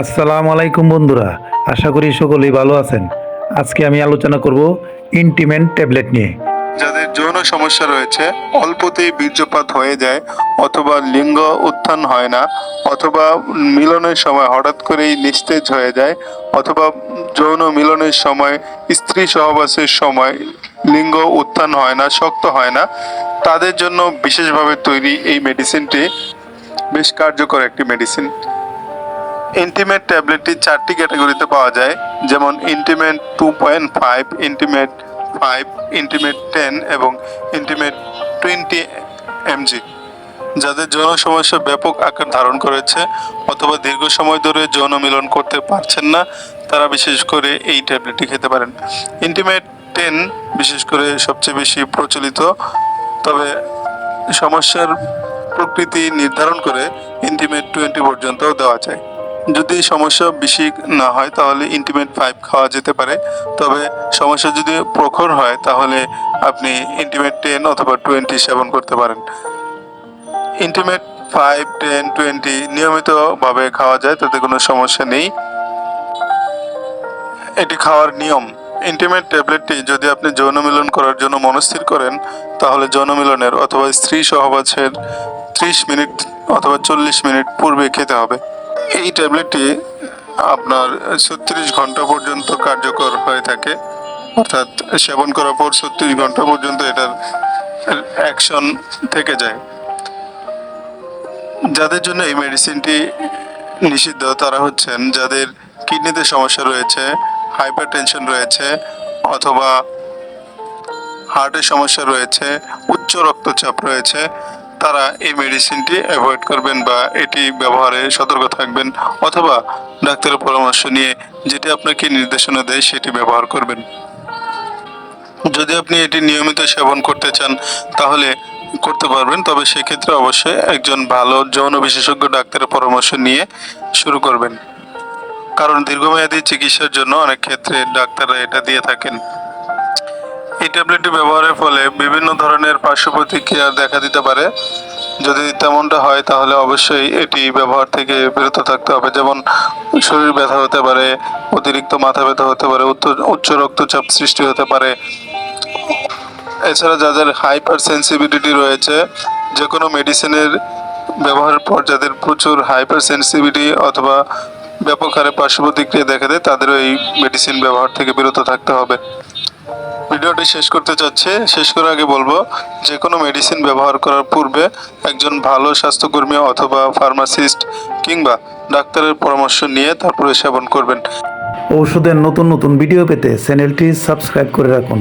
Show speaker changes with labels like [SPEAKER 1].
[SPEAKER 1] আসসালামু আলাইকুম বন্ধুরা, আশা করি সকলেই ভালো আছেন। আজকে আমি আলোচনা করব ইন্টিমেন্ট ট্যাবলেট নিয়ে।
[SPEAKER 2] যাদের যৌন সমস্যা রয়েছে, অল্পতেই বীর্যপাত হয়ে যায় অথবা লিঙ্গ উত্থান হয় না অথবা মিলনের সময় হঠাৎ করেই নিস্তেজ হয়ে যায় অথবা যৌন মিলনের সময় স্ত্রী সহবাসের সময় লিঙ্গ উত্থান হয় না, শক্ত হয় না, তাদের জন্য বিশেষভাবে তৈরি এই মেডিসিনটি বেশ কার্যকর একটি মেডিসিন ইন্টিমেট ট্যাবলেটটি চারটি ক্যাটাগরিতে পাওয়া যায়। যেমন intimate two point five intimate five intimate ten এবং ইন্টিমেট টোয়েন্টি এমজি যাদের যৌন সমস্যা ব্যাপক আকার ধারণ করেছে অথবা দীর্ঘ সময় ধরে যৌন মিলন করতে পারছেন না, তারা বিশেষ করে এই ট্যাবলেটটি খেতে পারেন। ইন্টিমেট টেন বিশেষ করে সবচেয়ে বেশি প্রচলিত, তবে সমস্যার প্রকৃতি নির্ধারণ করে ইন্টিমেট টোয়েন্টি পর্যন্তও দেওয়া যায়। যদি সমস্যা বেশি না হয় তাহলে ইন্টিমেট ফাইভ খাওয়া যেতে পারে। তবে সমস্যা যদি প্রখর হয় তাহলে আপনি ইন্টিমেট টেন অথবা টোয়েন্টি সেবন করতে পারেন। ইন্টিমেট ফাইভ টেন টোয়েন্টি নিয়মিতভাবে খাওয়া যায়, তাতে কোনো সমস্যা নেই। এটি খাওয়ার নিয়ম। ইন্টিমেট ট্যাবলেটটি যদি আপনি যৌন মিলন করার জন্য মনস্থির করেন, তাহলে যৌন মিলনের অথবা স্ত্রী সহবাসের ত্রিশ মিনিট অথবা চল্লিশ মিনিট পূর্বে খেতে হবে। এই ট্যাবলেটটি আপনার ছত্রিশ ঘণ্টা পর্যন্ত কার্যকর হয়ে থাকে। অর্থাৎ সেবন করার পর ছত্রিশ ঘণ্টা পর্যন্ত এটার অ্যাকশন থেকে যায়। যাদের জন্য এই মেডিসিনটি নিষিদ্ধ, তারা হচ্ছেন যাদের কিডনিতে সমস্যা রয়েছে হাইপার টেনশন রয়েছে, অথবা হার্টের সমস্যা রয়েছে, উচ্চ রক্তচাপ রয়েছে তারা এই মেডিসিনটি অ্যাভয়েড করবেন বা এটি ব্যবহারে সতর্ক থাকবেন অথবা ডাক্তারের পরামর্শ নিয়ে যেটি আপনাকে নির্দেশনা দেয় সেটি ব্যবহার করবেন। যদি আপনি এটি নিয়মিত সেবন করতে চান, তাহলে করতে পারবেন, তবে সেক্ষেত্রে অবশ্যই একজন ভালো যৌন বিশেষজ্ঞ ডাক্তারের পরামর্শ নিয়ে শুরু করবেন। কারণ দীর্ঘমেয়াদী চিকিৎসার জন্য অনেক ক্ষেত্রে ডাক্তাররা এটা দিয়ে থাকেন। এই ট্যাবলেটটি ব্যবহারের ফলে বিভিন্ন ধরনের পার্শ্ব প্রতিক্রিয়া দেখা দিতে পারে। যদি তেমনটা হয়, তাহলে অবশ্যই এটি ব্যবহার থেকে বিরত থাকতে হবে। যেমন, শরীর ব্যথা হতে পারে, অতিরিক্ত মাথা ব্যথা হতে পারে উচ্চ- রক্তচাপ সৃষ্টি হতে পারে। এছাড়া যাদের হাইপার সেন্সিটিভিটি রয়েছে যে কোনো মেডিসিনের ব্যবহারের পর যাদের প্রচুর হাইপার সেন্সিটিভিটি অথবা ব্যাপক হারে পার্শ্ব প্রতিক্রিয়া দেখা দেয়, তাদেরও এই মেডিসিন ব্যবহার থেকে বিরত থাকতে হবে। ভিডিওটি শেষ করতে চাচ্ছে। শেষ করার আগে বলব যে কোনো মেডিসিন ব্যবহার করার পূর্বে একজন ভালো স্বাস্থ্যকর্মী অথবা ফার্মাসিস্ট কিংবা ডাক্তারের পরামর্শ নিয়ে তারপরে সেবন করবেন।
[SPEAKER 1] ওষুধের নতুন নতুন ভিডিও পেতে চ্যানেলটি সাবস্ক্রাইব করে রাখুন।